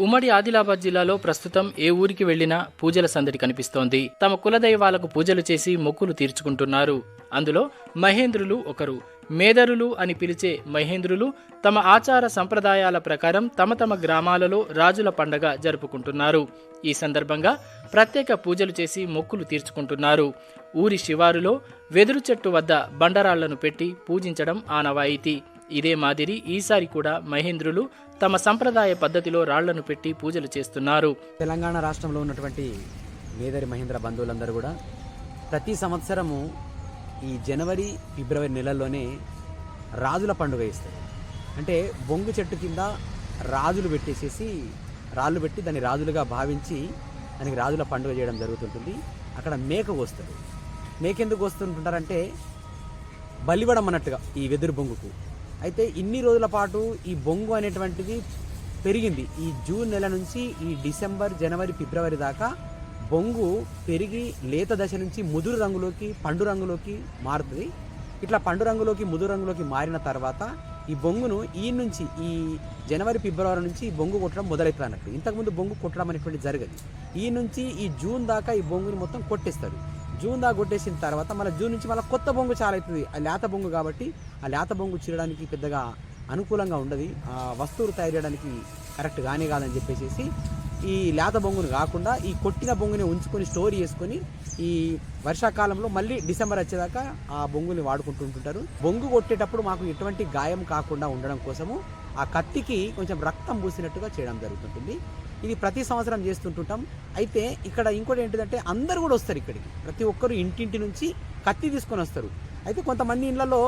ఉమ్మడి ఆదిలాబాద్ జిల్లాలో ప్రస్తుతం ఏ ఊరికి వెళ్ళినా పూజల సందడి కనిపిస్తోంది. తమ కులదైవాలకు పూజలు చేసి మొక్కులు తీర్చుకుంటున్నారు. అందులో మహేంద్రులు ఒకరు. మేదరులు అని పిలిచే మహేంద్రులు తమ ఆచార సంప్రదాయాల ప్రకారం తమ తమ గ్రామాలలో రాజుల పండగ జరుపుకుంటున్నారు. ఈ సందర్భంగా ప్రత్యేక పూజలు చేసి మొక్కులు తీర్చుకుంటున్నారు. ఊరి శివారులో వెదురు చెట్టు వద్ద బండరాళ్ళను పెట్టి పూజించడం ఆనవాయితీ. ఇదే మాదిరి ఈసారి కూడా మహేంద్రులు తమ సంప్రదాయ పద్ధతిలో రాళ్ళను పెట్టి పూజలు చేస్తున్నారు. తెలంగాణ రాష్ట్రంలో ఉన్నటువంటి మేదరి మహేంద్ర బంధువులందరూ కూడా ప్రతి సంవత్సరము ఈ జనవరి ఫిబ్రవరి నెలల్లోనే రాజుల పండుగ ఇస్తారు అంటే బొంగు చెట్టు కింద రాజులు పెట్టేసేసి రాళ్ళు పెట్టి దాన్ని రాజులుగా భావించి దానికి రాజుల పండుగ చేయడం జరుగుతుంటుంది. అక్కడ మేక కోస్తారు. మేక ఎందుకు వస్తుంటుంటారంటే బలివడం అన్నట్టుగా ఈ వెదురు బొంగుకు. అయితే ఇన్ని రోజుల పాటు ఈ బొంగు అనేటువంటిది పెరిగింది. ఈ జూన్ నెల నుంచి ఈ డిసెంబర్ జనవరి ఫిబ్రవరి దాకా బొంగు పెరిగి లేత దశ నుంచి ముదురు రంగులోకి పండు రంగులోకి మారుతుంది. ఇట్లా పండు రంగులోకి ముదురు రంగులోకి మారిన తర్వాత ఈ బొంగును ఈ నుంచి ఈ జనవరి ఫిబ్రవరి నుంచి ఈ బొంగు కొట్టడం మొదలవుతుంది అన్నట్టు. ఇంతకుముందు బొంగు కొట్టడం అనేటువంటి జరగదు. ఈ నుంచి ఈ జూన్ దాకా ఈ బొంగుని మొత్తం కొట్టేస్తారు. జూన్ దాకా కొట్టేసిన తర్వాత మళ్ళీ జూన్ నుంచి మళ్ళీ కొత్త బొంగు చాలా అవుతుంది. ఆ లేత బొంగు కాబట్టి ఆ లేత బొంగు చీరడానికి పెద్దగా అనుకూలంగా ఉండదు. ఆ వస్తువులు తయారు చేయడానికి కరెక్ట్ కానీ కాదని చెప్పేసి ఈ లేత బొంగును కాకుండా ఈ కొట్టిన బొంగుని ఉంచుకొని స్టోర్ చేసుకొని ఈ వర్షాకాలంలో మళ్ళీ డిసెంబర్ వచ్చేదాకా ఆ బొంగుని వాడుకుంటూ ఉంటుంటారు బొంగు కొట్టేటప్పుడు మాకు ఎటువంటి గాయం కాకుండా ఉండడం కోసము ఆ కత్తికి కొంచెం రక్తం పూసినట్టుగా చేయడం జరుగుతుంటుంది. ఇది ప్రతి సంవత్సరం చేస్తుంటుంటాం. అయితే ఇక్కడ ఇంకోటి ఏంటిదంటే అందరు కూడా వస్తారు ఇక్కడికి. ప్రతి ఒక్కరు ఇంటింటి నుంచి కత్తి తీసుకొని వస్తారు. అయితే కొంతమంది ఇళ్ళలో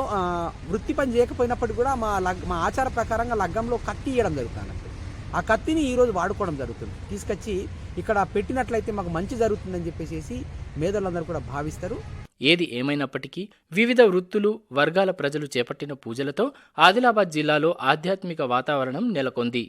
వృత్తి పని చేయకపోయినప్పటికీ కూడా మా లగ్ మా ఆచార ప్రకారంగా లగ్గంలో కత్తి ఇవ్వడం జరుగుతుంది. ఆ కత్తిని ఈరోజు వాడుకోవడం జరుగుతుంది. తీసుకొచ్చి ఇక్కడ పెట్టినట్లయితే మాకు మంచి జరుగుతుందని చెప్పేసి మేధలందరూ కూడా భావిస్తారు. ఏది ఏమైనప్పటికీ వివిధ వృత్తులు వర్గాల ప్రజలు చేపట్టిన పూజలతో ఆదిలాబాద్ జిల్లాలో ఆధ్యాత్మిక వాతావరణం నెలకొంది.